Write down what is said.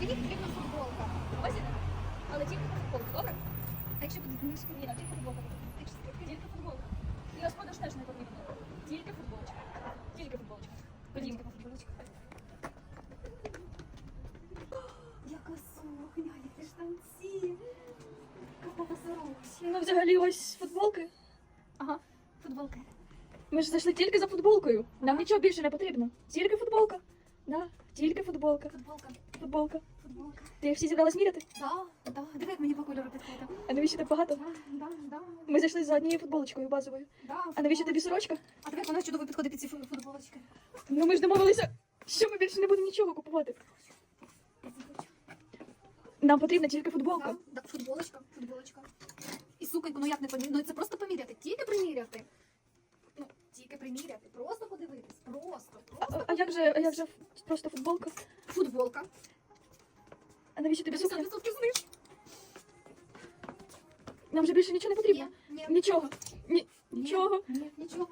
Мені потрібна футболка. Ось іде. Але тільки футболка, добре? А якщо буде? Ні, ну, тільки футболка. Тільки футболка. І розпродаж теж не потрібно. Тільки футболочка. Тільки футболочка. Ходімо. футболочка. Яка сукня, які штанці. Какого сорочка. Ну, взагалі, ось футболки. Ага, футболка. Ми ж зайшли тільки за футболкою. Нам нічого більше не потрібно. Тільки футболка. Да, тільки футболка. Футболка, Футболка. футболка. Ти всі зібралась міряти? Да, да, диви, як мені по кольору підходить. А навіщо так багато? Да, да, да. Ми зайшли за однією футболочкою базовою. Да, А навіщо тобі сорочка? А диви, як вона чудово підходить під ці фу- футболочки. Ну ми ж домовилися, що ми більше не будемо нічого купувати. Нам потрібна тільки футболка. Да, да, футболочка, футболочка. І суконьку, ну як не поміряти? Ну це просто поміряти, тільки приміряти. Ну, тільки приміряти, просто подивитись, просто, просто. а як же, а як же просто футболка? Футболка. А навіщо тобі сукня? 50% знижки. Нам же більше нічого не потрібно. Ні, ні, Нічого. Ні, ні, нічого. Ні, нічого.